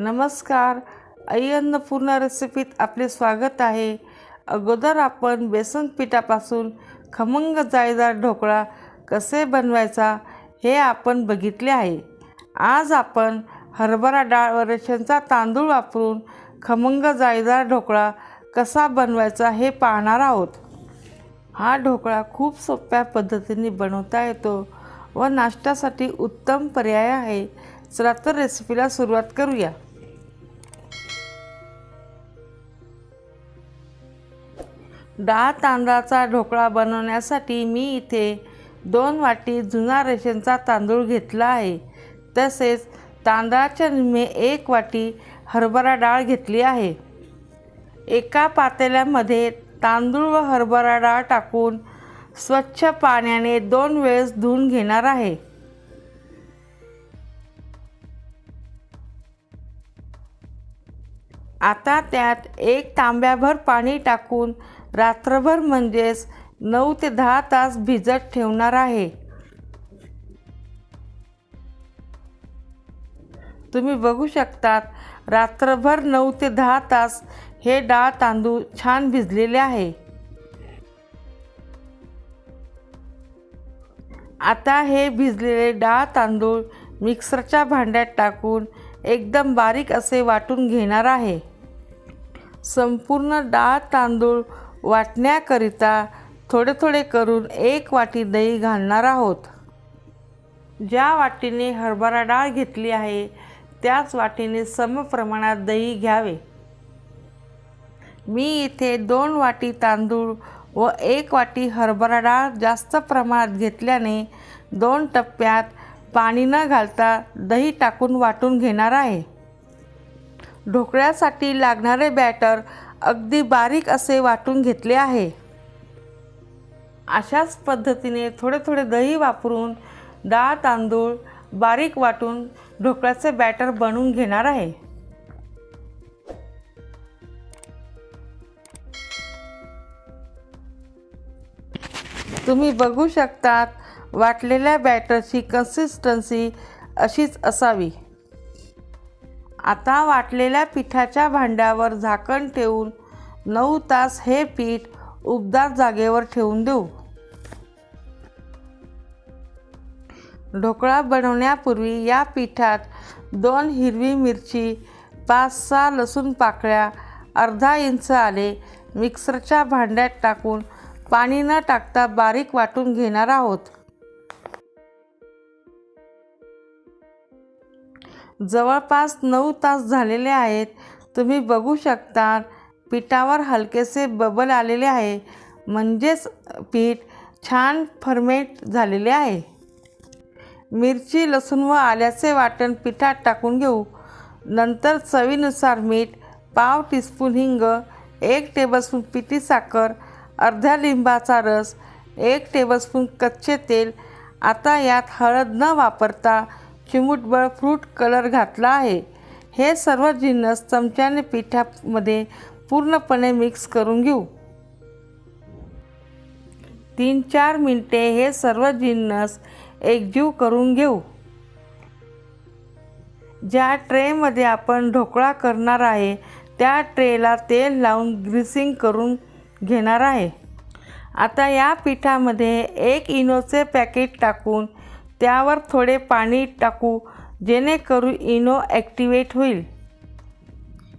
नमस्कार. आई अन्नपूर्णा रेसिपीत आपले स्वागत आहे. अगोदर आपण बेसन पिठापासून खमंग जाळीदार ढोकळा कसे बनवायचा हे आपण बघितले आहे. आज आपण हरभरा डाळ व रेशनचा तांदूळ वापरून खमंग जाळीदार ढोकळा कसा बनवायचा हे पाहणार आहोत. हा ढोकळा खूप सोप्या पद्धतीने बनवता येतो व नाश्त्यासाठी उत्तम पर्याय आहे. चला तर रेसिपीला सुरुवात करूया. डाळ तांदळाचा ढोकळा बनवण्यासाठी मी इथे दोन वाटी जुना रेशनचा तांदूळ घेतला आहे. तसेच तांदळाच्या निम्मे एक वाटी हरभरा डाळ घेतली आहे. एका पातेल्यामध्ये तांदूळ व हरभरा डाळ टाकून स्वच्छ पाण्याने दोन वेळेस धुवून घेणार आहे. आता त्यात एक तांब्याभर पाणी टाकून रात्रभर म्हणजेच नऊ ते दहा तास भिजत ठेवणार आहे. तुम्ही बघू शकतात रात्रभर नऊ ते दहा तास हे डाळ तांदूळ छान भिजलेले आहे. आता हे भिजलेले डाळ तांदूळ मिक्सरच्या भांड्यात टाकून एकदम बारीक असे वाटून घेणार आहे. संपूर्ण डाळ तांदूळ वाटण्याकरिता थोडे थोडे करून एक वाटी दही घालणार आहोत. ज्या वाटीने हरभरा डाळ घेतली आहे त्याच वाटीने समप्रमाणात दही घ्यावे. मी इथे दोन वाटी तांदूळ व एक वाटी हरभरा डाळ जास्त प्रमाणात घेतल्याने दोन टप्प्यात पाणी न घालता दही टाकून वाटून घेणार आहे. ढोकळ्यासाठी लागणारे बॅटर अगदी बारीक असे वाटून घेतले आहे. अशाच पद्धतीने थोडे थोडे दही वापरून डाळ तांदूळ बारीक वाटून ढोकळ्याचे बॅटर बनवून घेणार आहे. तुम्ही बघू शकतात वाटलेल्या बॅटरची कन्सिस्टन्सी अशीच असावी. आता वाटलेल्या पिठाच्या भांड्यावर झाकण ठेवून नऊ तास हे पीठ उबदार जागेवर ठेवून देऊ. ढोकळा बनवण्यापूर्वी या पिठात दोन हिरवी मिरची पाच सहा लसूण पाकळ्या अर्धा इंच आले मिक्सरच्या भांड्यात टाकून पाणी न टाकता बारीक वाटून घेणार आहोत. जवळपास नऊ तास झालेले आहेत. तुम्ही बघू शकता पिठावर हलकेसे बबल आलेले आहे. म्हणजेच पीठ छान फर्मेट झालेले आहे. मिरची लसूण व आल्याचे वाटण पिठात टाकून घेऊ. नंतर चवीनुसार मीठ पाव टीस्पून हिंग एक टेबलस्पून पिठी साखर अर्ध्या लिंबाचा रस एक टेबलस्पून कच्चे तेल. आता यात हळद न वापरता चिमूटभर फ्रूट कलर घातला आहे. हे सर्व जिन्नस चमच्याने पिठामध्ये पूर्णपणे मिक्स करून घेऊ. तीन चार मिनटे हे सर्व जिन्नस एकजीव करून घेऊ. ज्या ट्रेमध्ये आपण ढोकळा करणार आहे त्या ट्रेला तेल लावून ग्रीसिंग करून घेणार आहे. आता या पिठामध्ये एक इनोचे पॅकेट टाकून त्यावर थोडे पाणी टाकू जेणेकरून इनो ॲक्टिवेट होईल.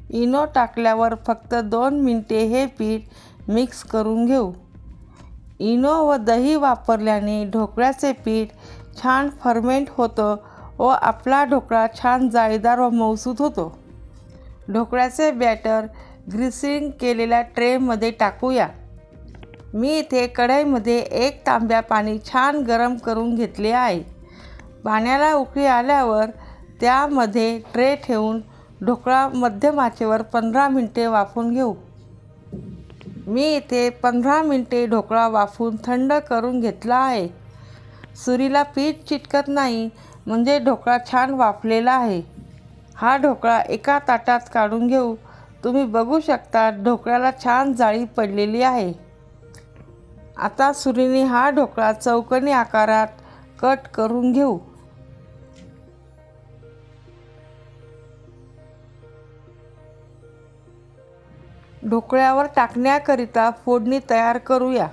इनो टाकल्यावर फक्त दोन मिनटे हे पीठ मिक्स करून घेऊ. इनो व दही वापरल्याने ढोकळ्याचे पीठ छान फर्मेंट होतं व आपला ढोकळा छान जाळीदार व मौसूद होतो. ढोकळ्याचे बॅटर ग्रिसिंग केलेल्या ट्रेमध्ये टाकूया. मी इथे कढईमध्ये एक तांब्या पाणी छान गरम करून घेतले आहे. पाण्याला उकळी आल्यावर त्यामध्ये ट्रे ठेवून ढोकळा मध्यम आचेवर पंधरा मिनटे वाफून घेऊ. मी इथे पंधरा मिनटे ढोकळा वाफून थंड करून घेतला आहे. सुरीला पीठ चिटकत नाही म्हणजे ढोकळा छान वाफलेला आहे. हा ढोकळा एका ताटात काढून घेऊ. तुम्ही बघू शकता ढोकळ्याला छान जाळी पडलेली आहे. आता सुरीने हा ढोकळा चौकणी आकारात कट करून घेऊ. ढोकळ्यावर टाकण्याकरिता फोडणी तयार करूया.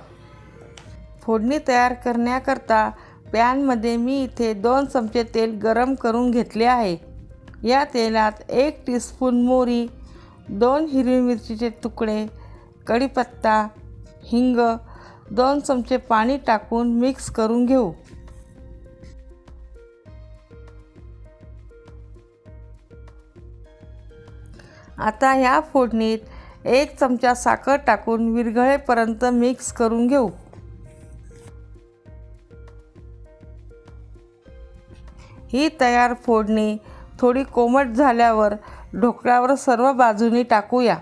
फोडणी तयार करण्याकरता पॅनमध्ये मी इथे दोन चमचे तेल गरम करून घेतले आहे. या तेलात एक टीस्पून मोरी दोन हिरवी मिरचीचे तुकडे कढीपत्ता हिंग दोन चमचे पाणी टाकून मिक्स करून घेऊ. आता ह्या फोडणीत एक चमचा साखर टाकून विरघळेपर्यंत मिक्स करून घेऊ. ही तयार फोडणी थोडी कोमट झाल्यावर ढोकळ्यावर सर्व बाजूनी टाकूया.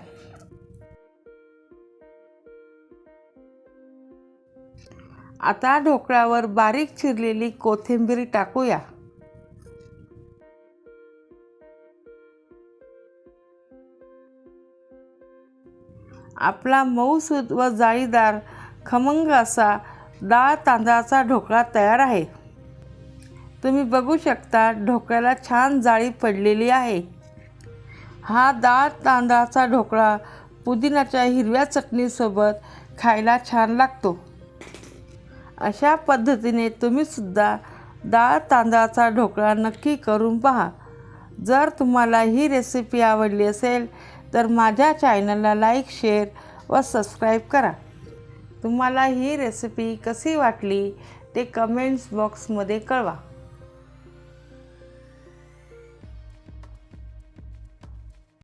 आता ढोकळ्यावर बारीक चिरलेली कोथिंबीर टाकूया. आपला मऊसूद व जाळीदार खमंग असा डाळ तांदळाचा ढोकळा तयार आहे. तुम्ही बघू शकता ढोकळ्याला छान जाळी पडलेली आहे. हा डाळ तांदळाचा ढोकळा पुदिनाच्या हिरव्या चटणीसोबत खायला छान लागतो. अशा पद्धतीने तुम्हीसुद्धा डाळ तांदळाचा ढोकळा नक्की करून पहा. जर तुम्हाला ही रेसिपी आवडली असेल तर माझ्या चॅनलला लाईक शेअर व सबस्क्राईब करा. तुम्हाला ही रेसिपी कशी वाटली ते कमेंट्स बॉक्समध्ये कळवा.